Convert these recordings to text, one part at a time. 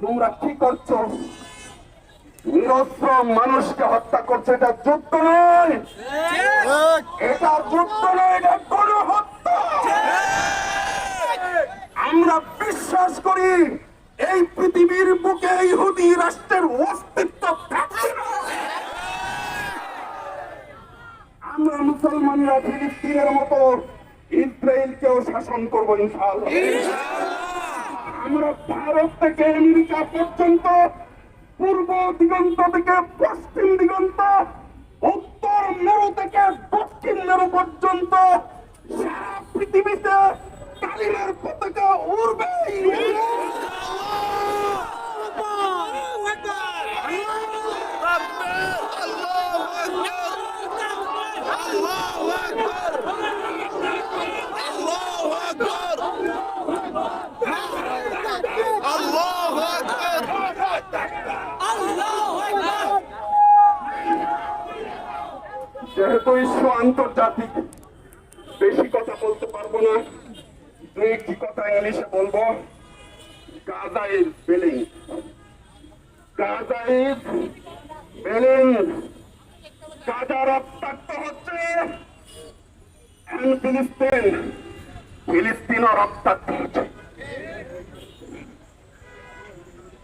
তোমরা কি করছ? নিরস্ত্র মানুষকে হত্যা করছে, এটা যুদ্ধ নয়। এটা যুদ্ধ নয়, এটা গণহত্যা আমরা বিশ্বাস করি, এই পৃথিবীর বুকে ইহুদি রাষ্ট্রের অস্তিত্ব আমরা মুসলমানরা ফিলিস্তিনের মতো ইসরায়েলকেও শাসন করব ভারত থেকে আমেরিকা পর্যন্ত, পূর্ব দিগন্ত থেকে পশ্চিম দিগন্ত, উত্তর মেরু থেকে দক্ষিণ মেরু পর্যন্ত সারা পৃথিবীতে কালিমার পতাকা উড়বে ইস্যু আন্তর্জাতিক। বেশি কথা বলতে পারব না। দু একটি কথা ইংলিশে বলব। Gaza is bleeding. Gaza is bleeding. Gaza রক্তাক্ত হচ্ছে। ফিলিস্তিন। ফিলিস্তিনও রক্তাক্ত হচ্ছে।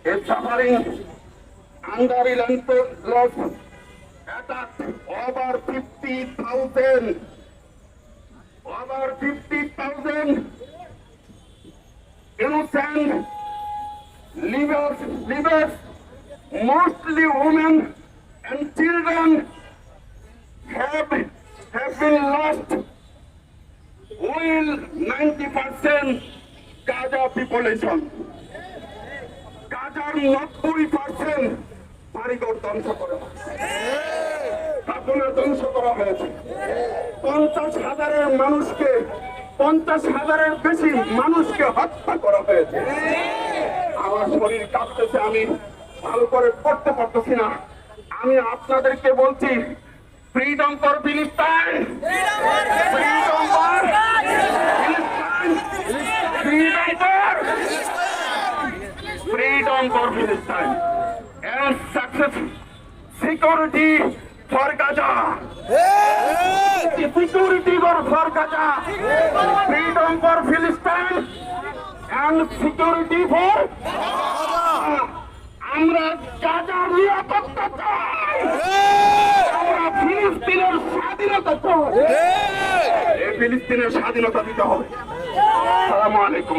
is suffering under relentless over 50,000 over 50,000 innocent livers, livers, mostly women and children have, have been lost will 90% Gaza population. গাজার নব্বই পার্সেন্ট বাড়িঘর ধ্বংস করা স্থাপনা ধ্বংস করা হয়েছে পঞ্চাশ হাজারের মানুষকে পঞ্চাশ হাজারের বেশি মানুষকে হত্যা করা হয়েছে আমার শরীর কাঁপতেছে আমি ভালো করে পড়তে পারতেছি না আমি আপনাদেরকে বলছি freedom for Palestine freedom for Palestine freedom Gaza. Security for, for Gaza, freedom for Palestine and security for আমরা গাজার নিরাপত্তা চাই আমরা ফিলিস্তিনের স্বাধীনতা চাই এই ফিলিস্তিনের স্বাধীনতা দিতে হবে সালামু আলাইকুম